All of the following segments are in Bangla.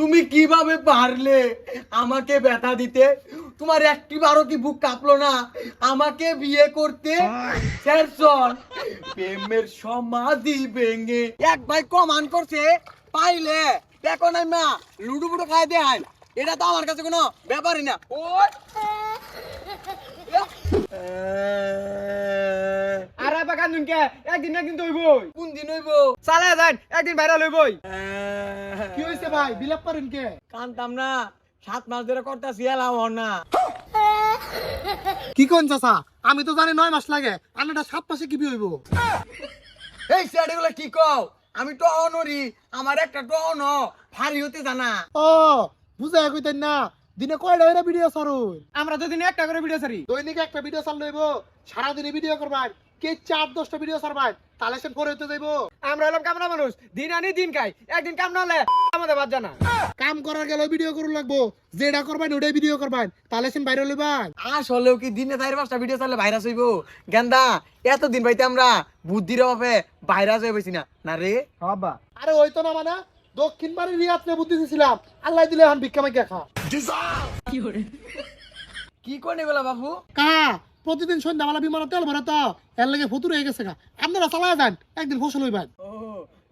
তুমি কীভাবে পারলে আমাকে ব্যথা দিতে? তোমার একটি বারো কি বুক কাঁপলো না? আমাকে বিয়ে করতে? স্যারসন প্রেমের সমাধি ভেঙে। এক ভাই কমান করছে, পাইলে। দেখো না, মা লুডু বুডু খাই দেয় এটা তো আমার কাছে কোনো ব্যাপারই না। ও আর একদিন একদিন তো হইবই। কোন দিন হইব? চালা যান একদিন ভাইরাল হইবই কি হয়েছে ভাই বিলাপ পারেন কে? কানতাম না সাত মাস ধরে করতেছি এলাম না। কি কোন চাচা? আমি তো জানি নয় মাস লাগে আনাটা সাত মাসে কি হইব। এই স্যারগুলো কি কও? আমি তো অনরি আমার একটা তো অন ফারি হতে জানা। ও বুঝাই কইতেন না দিনে কয়টা হইরা ভিডিও ছাড়ুন? আমরা তো দিনে একটা করে ভিডিও সারি দৈনিক একটা ভিডিও ছাড় লইব সারাদিনে ভিডিও করবাই কে চার দশটা ভিডিও ছাড়বাই তাহলে সে পরে হইতে যাইব। আমরা হলাম কামরা মানুষ দিন আনি দিন খাই একদিন কাম না হলে আমাদের বাদ জানা কাম করার গেলে ভিডিও করুন লাগবো যেটা করবেন ওটাই ভিডিও করবেন তাহলে সে বাইরে লইবাই আসলেও কি দিনে চার পাঁচটা ভিডিও চাইলে ভাইরাস হইব? গেন্দা এতদিন পাইতে আমরা বুদ্ধির অভাবে ভাইরাস হয়ে পেছি না। না রে? বাবা আরে ওই তো না মানে দক্ষিণ বাড়ির রিয়াতে বুদ্ধি দিছিলাম আল্লাহ দিলে এখন ভিক্ষা মাইকা খা। কি করে? বলা বাবু কা প্রতিদিন সন্ধ্যাবেলা বিমানে তেল ভরে তো এর লাগে ফতুর হয়ে গেছে গা। আপনারা চালায় যান একদিন ফসল হইবেন ও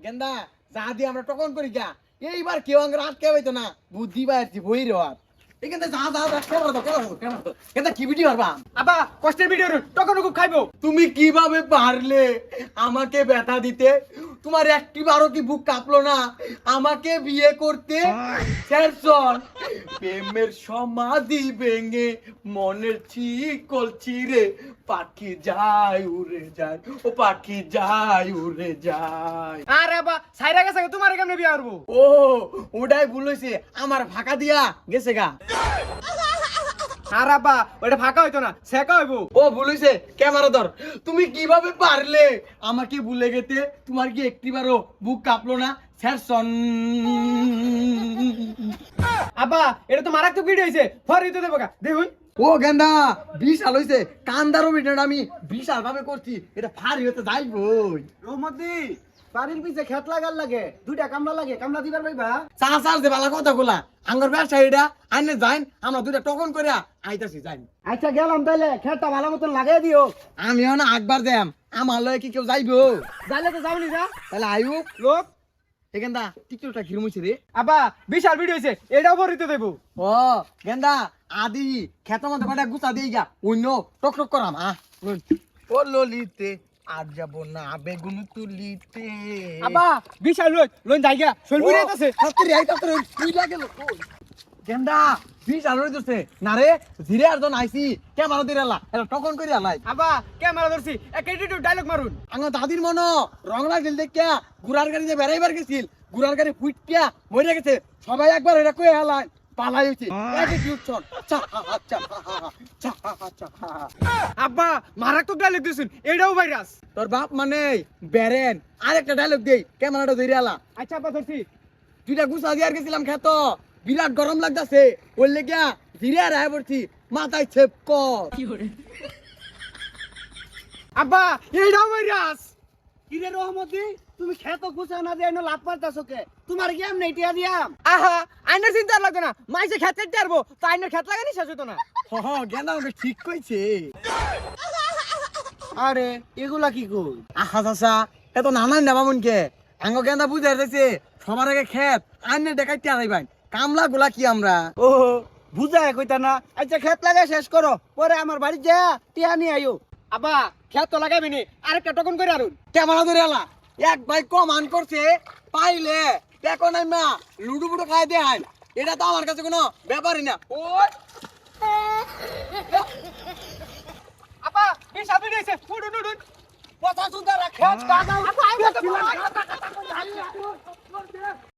গেন্দা যা দিয়ে আমরা টকন করি গা। এইবার কেউ আঙ্গার আটকে পাইতো না বুদ্ধি পাইছি বই এখানে যা যা যা কেমন তো কেমন কেমন তো কি ভিডিও আবা কষ্টের ভিডিও তখন খুব খাইবো। তুমি কীভাবে পারলে আমাকে ব্যথা দিতে? তোমার একটি বারো কি বুক কাঁপলো না? আমাকে বিয়ে করতে স্যারসন প্রেমের সমাধি ভেঙে মনের চিকল চিরে পাখি যায় উড়ে যায় ও পাখি যায় উড়ে যায়। আর আবা সাইরা গেছে তোমার কেমনে বিয়া করব? ও ওটাই ভুল হয়েছে আমার ফাঁকা দিয়া গেছে গা। আর আব্বা ওটা ফাঁকা হইতো না শেখা হইবো। ও ভুল হয়েছে ক্যামেরা ধর। তুমি কীভাবে পারলে? আমাকে ভুলে গেতে তোমার কি একটিবারও বুক কাঁপলো না? স্যারসন আব্বা এটা তো মারাত্মক ভিডিও হইছে। ফর হইতে দেবো দেখুন। ও গেন্দা বিশাল হয়েছে কান্দারও ভিডিওটা আমি বিশাল ভাবে করছি। এটা ফারি হতে যাইবই। রহমতি বাড়ির পিছে খেত লাগার লাগে দুইটা কামলা লাগে কামলা দিবার পাইবা? চা চার দে বালা কথা গুলা। আঙ্গর ব্যবসা এটা আইনে যাইন আমরা দুইটা টকন করে আইতাছি যাইন। আচ্ছা গেলাম তাইলে খেতটা ভালো মতন লাগাই দিও। আমিও না আকবার দেম আমার লয় কি কেউ যাইবো? যাইলে তো যাওনি যা। তাহলে আয়ুক লোক। এখানটা টিকটকটা কিরমইছে রে আব্বা বিশাল ভিডিও হইছে এটাও হইতে দেবো। ও গেন্দা আদি খেত মধ্যে কটা গুছা দিয়ে গা অন্য টক টক করাম আহ। ও ললিতে আর যাব না বেগুন তুলিতে। আব্বা বিশাল লই লই যাই গা শৈলপুরি আছে তাড়াতাড়ি আই তাড়াতাড়ি তুই লাগে গেন্দা বিশ দিছে না রে ধীরে আর জন আইছি ক্যামেরা দিয়ে আলা এটা টকন করে আলাই। আব্বা ক্যামেরা ধরছি এক ডায়লগ মারুন। আঙ্গ দাদির মনো রং লাগছিল দেখিয়া গুড়ার গাড়ি যে বেড়াইবার গেছিল গুড়ার গাড়ি ফুটকিয়া মরে গেছে। সবাই একবার এটা কয়ে হালাই পালাই হইছে অ্যাটিটিউড। আব্বা মারাত্মক ডায়লগ দিছুন এটাও ভাইরাস তোর বাপ মানে বেরেন আরেকটা ডায়লগ দেই। ক্যামেরাটা ধরে আলা। আচ্ছা আব্বা ধরছি। দুইটা গুছা দিয়ে গেছিলাম খেত। বিরাট গরম লাগতাছে। ওর লেগিয়া ধীরে আর আয় পড়ছি। মাথায় ছেপ কর। আব্বা এটাও ভাইরাস কিরে রহমতি তুমি খেত গুছা না দিয়ে লাভ পারতাছো কে? তোমার কি এমনি টিয়া দিয়াম আহা আইনের চিন্তা লাগতো না। মাইসে খেত পারব তো আইনের খেত লাগানি শেষ হতো না? হ জ্ঞান আমাকে ঠিক কইছে আরে এগুলা কি কই আহা চাচা এত নানান নেবা মনকে। আঙ্গ গেন্দা বুঝে যাইছে সবার আগে খেত আইনে দেখাইতে আনাইবাই কামলা গুলা কি আমরা? ও বুঝায় কইতা না আচ্ছা খেত লাগাই শেষ করো পরে আমার বাড়ি যা টিয়া নিয়ে আইও। আব্বা খেত তো লাগাইবি নি আরেকটা টকন করে আরুন ক্যামেরা ধরে আলা? এক ভাই কমান করছে পাইলে দেখো নাই মা লুডু বুডু খাই দেয় এটা তো আমার কাছে কোনো ব্যাপারই না ও আপা উডুন কথা শুনতে রাখ কাটা